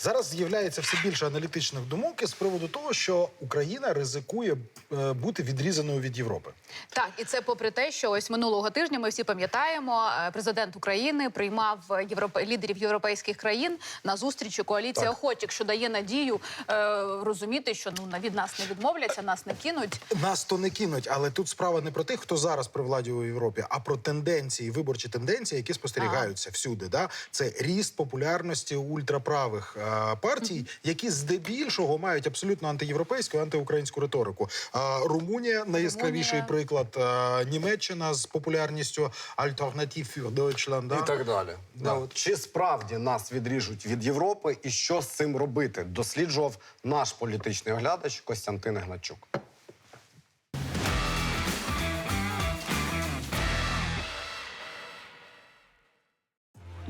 Зараз з'являється все більше аналітичних думок з приводу того, що Україна ризикує е, бути відрізаною від Європи. Так, і це попри те, що ось минулого тижня ми всі пам'ятаємо, е, президент України приймав європе... лідерів європейських країн на зустрічі коаліції Так. охотів, що дає надію е, розуміти, що ну від нас не відмовляться, нас не кинуть. Нас то не кинуть, але тут справа не про тих, хто зараз при владі у Європі, а про тенденції, виборчі тенденції, які спостерігаються всюди. Да? Це ріст популярності ультраправих е, партій, які здебільшого мають абсолютно антиєвропейську, антиукраїнську риторику. Е, Румунія найяскравіший Румунія. приклад. Е, Німеччина з популярністю Альтернатив für Deutschland. Да? І так далі. Да, Да. Чи справді нас відріжуть від Європи і що з цим робити? Досліджував наш політичний оглядач Костянтин Гначук.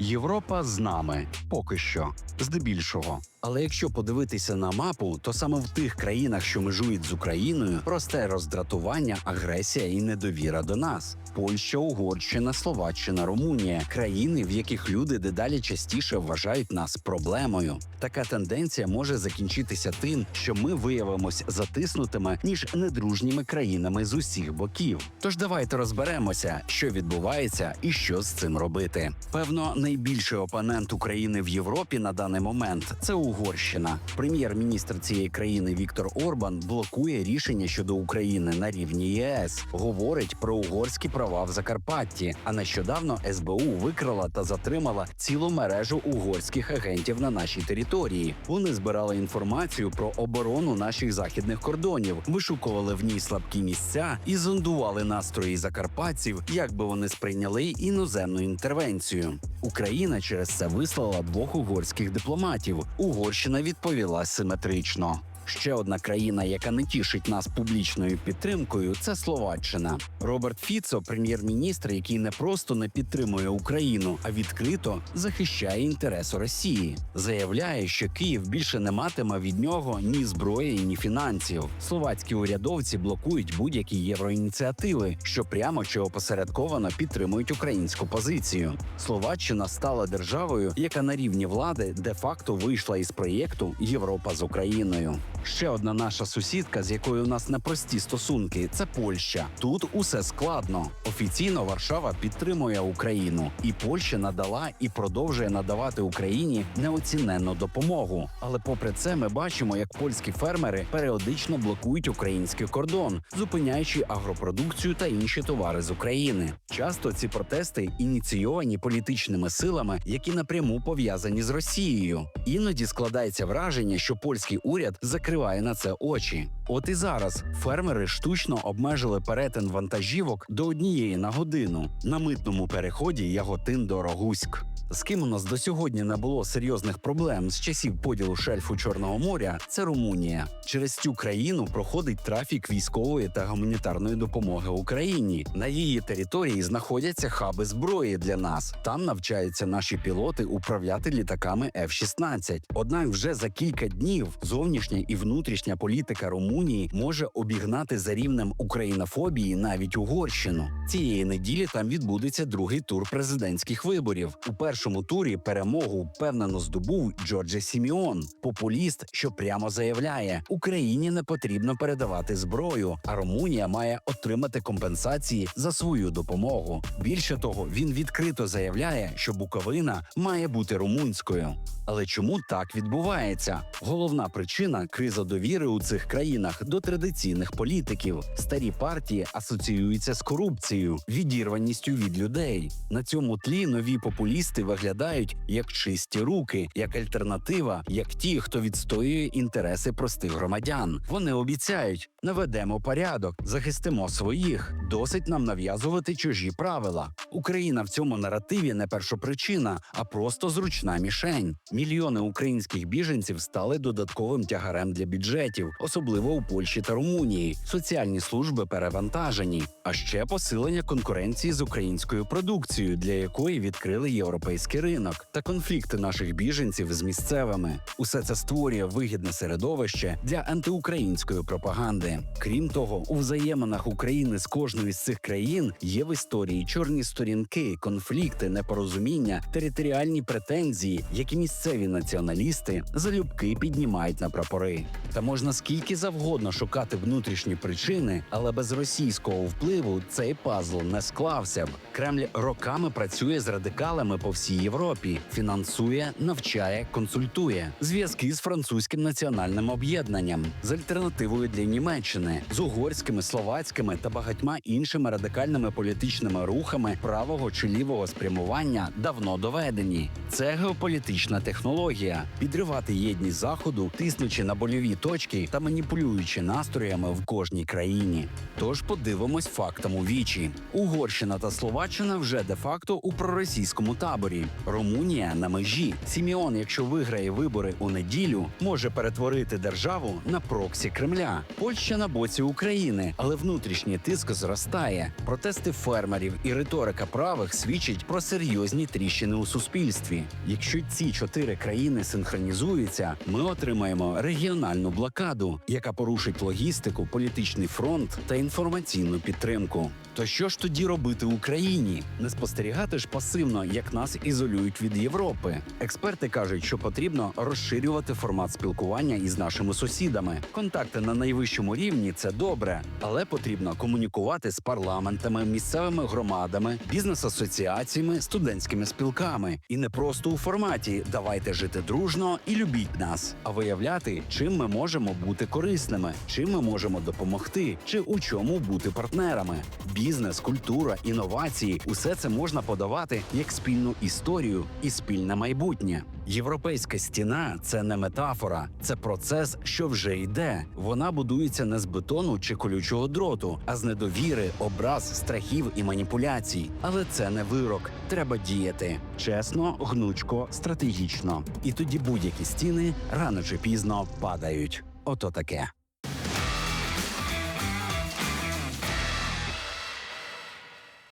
Європа з нами поки що, здебільшого. Але якщо подивитися на мапу, то саме в тих країнах, що межують з Україною, росте роздратування, агресія і недовіра до нас. Польща, Угорщина, Словаччина, Румунія країни, в яких люди дедалі частіше вважають нас проблемою. Така тенденція може закінчитися тим, що ми виявимось затиснутими ніж недружніми країнами з усіх боків. Тож давайте розберемося, що відбувається і що з цим робити. Певно, найбільший опонент України в Європі на даний момент це Угорщина. Прем'єр-міністр цієї країни Віктор Орбан блокує рішення щодо України на рівні ЄС. Говорить про угорські права в Закарпатті. А нещодавно СБУ викрила та затримала цілу мережу угорських агентів на нашій території. Вони збирали інформацію про оборону наших західних кордонів, вишукували в ній слабкі місця і зондували настрої закарпатців, як би вони сприйняли іноземну інтервенцію. Україна через це вислала двох угорських дипломатів. Угорщина відповіла симетрично. Ще одна країна, яка не тішить нас публічною підтримкою, це Словаччина. Роберт Фіцо, прем'єр-міністр, який не просто не підтримує Україну, а відкрито захищає інтереси Росії. Заявляє, що Київ більше не матиме від нього ні зброї, ні фінансів. Словацькі урядовці блокують будь-які євроініціативи, що прямо чи опосередковано підтримують українську позицію. Словаччина стала державою, яка на рівні влади де-факто вийшла із проєкту Європа з Україною. Ще одна наша сусідка, з якою у нас непрості стосунки, це Польща. Тут усе складно. Офіційно Варшава підтримує Україну, і Польща надала і продовжує надавати Україні неоціненну допомогу. Але попри це, ми бачимо, як польські фермери періодично блокують український кордон, зупиняючи агропродукцію та інші товари з України. Часто ці протести ініційовані політичними силами, які напряму пов'язані з Росією. Іноді складається враження, що польський уряд закриває на це очі. От і зараз фермери штучно обмежили перетин вантажівок до однієї на годину на митному переході Яготин до Рогуськ. З ким у нас до сьогодні не було серйозних проблем з часів поділу шельфу Чорного моря, це Румунія. Через цю країну проходить трафік військової та гуманітарної допомоги Україні. На її території знаходяться хаби зброї для нас. Там навчаються наші пілоти управляти літаками F-16. Однак вже за кілька днів зовнішня і внутрішня політика Румунії може обігнати за рівнем українофобії навіть Угорщину. Цієї неділі там відбудеться другий тур президентських виборів. У першому турі перемогу впевнено здобув Джордже Сіміон, популіст, що прямо заявляє, Україні не потрібно передавати зброю, а Румунія має отримати компенсації за свою допомогу. Більше того, він відкрито заявляє, що Буковина має бути румунською. Але чому так відбувається? Головна причина криза довіри у цих країнах до традиційних політиків. Старі партії асоціюються з корупцією, відірваністю від людей. На цьому тлі нові популісти виглядають як чисті руки, як альтернатива, як ті, хто відстоює інтереси простих громадян. Вони обіцяють: наведемо порядок, захистимо своїх. Досить нам нав'язувати чужі правила. Україна в цьому наративі не першопричина, а просто зручна мішень. Мільйони українських біженців стали додатковим тягарем для бюджетів, особливо у Польщі та Румунії. Соціальні служби перевантажені, а ще посилення конкуренції з українською продукцією, для якої відкрили європейські європейський ринок та конфлікти наших біженців з місцевими. Усе це створює вигідне середовище для антиукраїнської пропаганди. Крім того, у взаєминах України з кожною з цих країн є в історії чорні сторінки, конфлікти, непорозуміння, територіальні претензії, які місцеві націоналісти залюбки піднімають на прапори. Та можна скільки завгодно шукати внутрішні причини, але без російського впливу цей пазл не склався б. Кремль роками працює з радикалами по всій Європі, фінансує, навчає, консультує зв'язки з французьким національним об'єднанням, з альтернативою для Німеччини, з угорськими, словацькими та багатьма іншими радикальними політичними рухами правого чи лівого спрямування давно доведені. Це геополітична технологія підривати єдність заходу, тиснучи на больові точки та маніпулюючи настроями в кожній країні. Тож подивимось фактам у вічі. Угорщина та Словаччина вже де-факто у проросійському таборі. Румунія на межі. Сіміон, якщо виграє вибори у неділю, може перетворити державу на проксі Кремля. Польща на боці України, але внутрішній тиск зростає. Протести фермерів і риторика правих свідчать про серйозні тріщини у суспільстві. Якщо ці чотири країни синхронізуються, ми отримаємо регіональну блокаду, яка порушить логістику, політичний фронт та інформаційну підтримку. То що ж тоді робити Україні? Не спостерігати ж пасивно, як нас ізолюють від Європи. Експерти кажуть, що потрібно розширювати формат спілкування із нашими сусідами. Контакти на найвищому рівні це добре, але потрібно комунікувати з парламентами, місцевими громадами, бізнес-асоціаціями, студентськими спілками. І не просто у форматі давайте жити дружно і любіть нас, а виявляти, чим ми можемо бути корисними, чим ми можемо допомогти, чи у чому бути партнерами. Бізнес, культура, інновації усе це можна подавати як спільну історію і спільне майбутнє. Європейська стіна це не метафора, це процес, що вже йде. Вона будується не з бетону чи колючого дроту, а з недовіри, образ, страхів і маніпуляцій. Але це не вирок. Треба діяти чесно, гнучко, стратегічно. І тоді будь-які стіни рано чи пізно падають. Ото таке.